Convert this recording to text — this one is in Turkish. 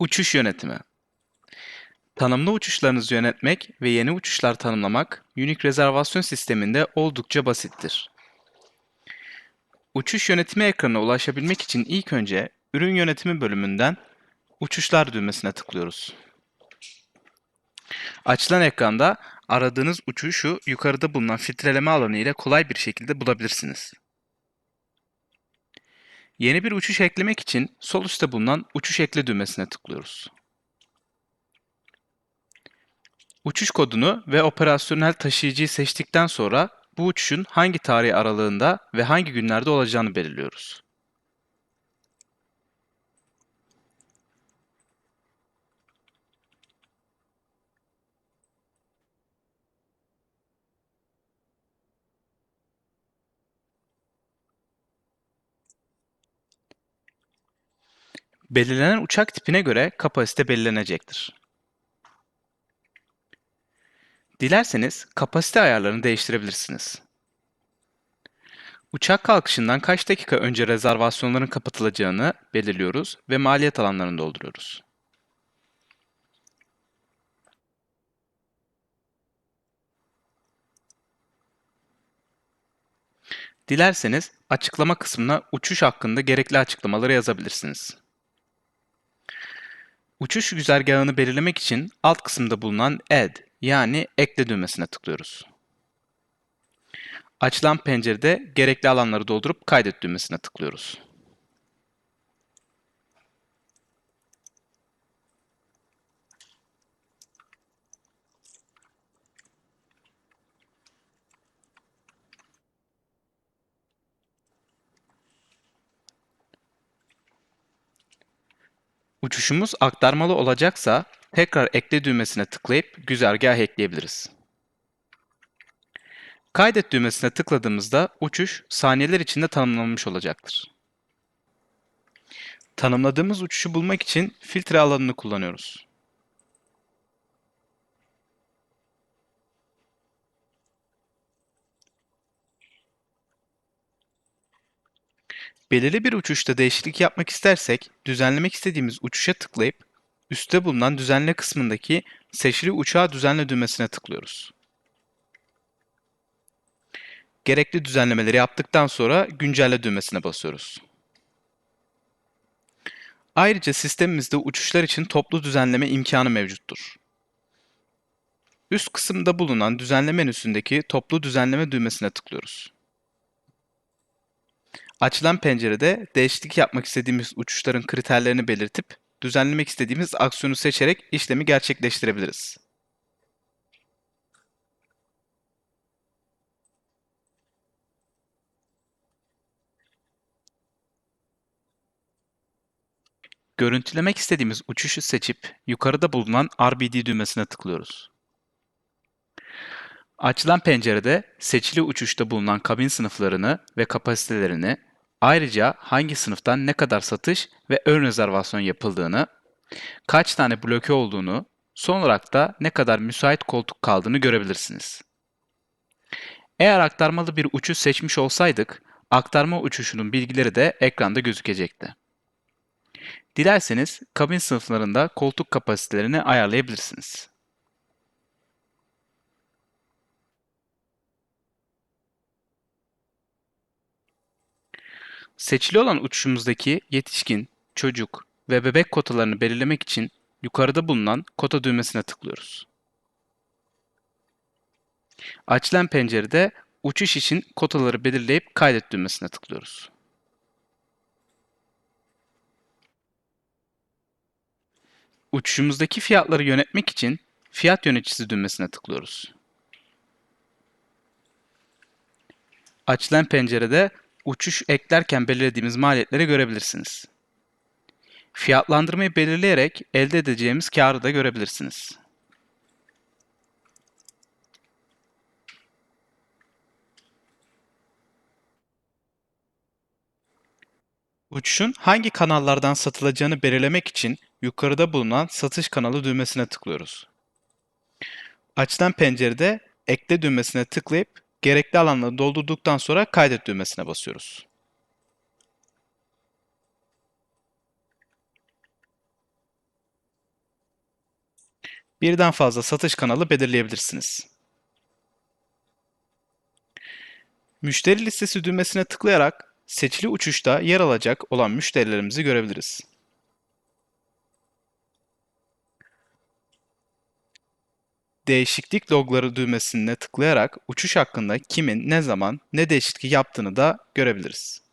Uçuş yönetimi. Tanımlı uçuşlarınızı yönetmek ve yeni uçuşlar tanımlamak Unique rezervasyon sisteminde oldukça basittir. Uçuş yönetimi ekranına ulaşabilmek için ilk önce Ürün Yönetimi bölümünden Uçuşlar düğmesine tıklıyoruz. Açılan ekranda aradığınız uçuşu yukarıda bulunan filtreleme alanı ile kolay bir şekilde bulabilirsiniz. Yeni bir uçuş eklemek için sol üstte bulunan Uçuş Ekle düğmesine tıklıyoruz. Uçuş kodunu ve operasyonel taşıyıcıyı seçtikten sonra bu uçuşun hangi tarih aralığında ve hangi günlerde olacağını belirliyoruz. Belirlenen uçak tipine göre kapasite belirlenecektir. Dilerseniz kapasite ayarlarını değiştirebilirsiniz. Uçak kalkışından kaç dakika önce rezervasyonların kapatılacağını belirliyoruz ve maliyet alanlarını dolduruyoruz. Dilerseniz açıklama kısmına uçuş hakkında gerekli açıklamaları yazabilirsiniz. Uçuş güzergahını belirlemek için alt kısımda bulunan Add yani Ekle düğmesine tıklıyoruz. Açılan pencerede gerekli alanları doldurup Kaydet düğmesine tıklıyoruz. Uçuşumuz aktarmalı olacaksa tekrar ekle düğmesine tıklayıp güzergah ekleyebiliriz. Kaydet düğmesine tıkladığımızda uçuş saniyeler içinde tanımlanmış olacaktır. Tanımladığımız uçuşu bulmak için filtre alanını kullanıyoruz. Belirli bir uçuşta değişiklik yapmak istersek, düzenlemek istediğimiz uçuşa tıklayıp üstte bulunan düzenle kısmındaki seçili uçağı düzenle düğmesine tıklıyoruz. Gerekli düzenlemeleri yaptıktan sonra güncelle düğmesine basıyoruz. Ayrıca sistemimizde uçuşlar için toplu düzenleme imkanı mevcuttur. Üst kısımda bulunan düzenleme menüsündeki toplu düzenleme düğmesine tıklıyoruz. Açılan pencerede değişiklik yapmak istediğimiz uçuşların kriterlerini belirtip düzenlemek istediğimiz aksiyonu seçerek işlemi gerçekleştirebiliriz. Görüntülemek istediğimiz uçuşu seçip yukarıda bulunan RBD düğmesine tıklıyoruz. Açılan pencerede seçili uçuşta bulunan kabin sınıflarını ve kapasitelerini, ayrıca hangi sınıftan ne kadar satış ve ön rezervasyon yapıldığını, kaç tane bloke olduğunu, son olarak da ne kadar müsait koltuk kaldığını görebilirsiniz. Eğer aktarmalı bir uçuş seçmiş olsaydık, aktarma uçuşunun bilgileri de ekranda gözükecekti. Dilerseniz kabin sınıflarında koltuk kapasitelerini ayarlayabilirsiniz. Seçili olan uçuşumuzdaki yetişkin, çocuk ve bebek kotalarını belirlemek için yukarıda bulunan kota düğmesine tıklıyoruz. Açılan pencerede uçuş için kotaları belirleyip kaydet düğmesine tıklıyoruz. Uçuşumuzdaki fiyatları yönetmek için fiyat yöneticisi düğmesine tıklıyoruz. Açılan pencerede uçuş eklerken belirlediğimiz maliyetleri görebilirsiniz. Fiyatlandırmayı belirleyerek elde edeceğimiz karı da görebilirsiniz. Uçuşun hangi kanallardan satılacağını belirlemek için yukarıda bulunan satış kanalı düğmesine tıklıyoruz. Açılan pencerede ekle düğmesine tıklayıp gerekli alanları doldurduktan sonra kaydet düğmesine basıyoruz. birden fazla satış kanalı belirleyebilirsiniz. Müşteri listesi düğmesine tıklayarak seçili uçuşta yer alacak olan müşterilerimizi görebiliriz. Değişiklik logları düğmesine tıklayarak uçuş hakkında kimin, ne zaman, ne değişiklik yaptığını da görebiliriz.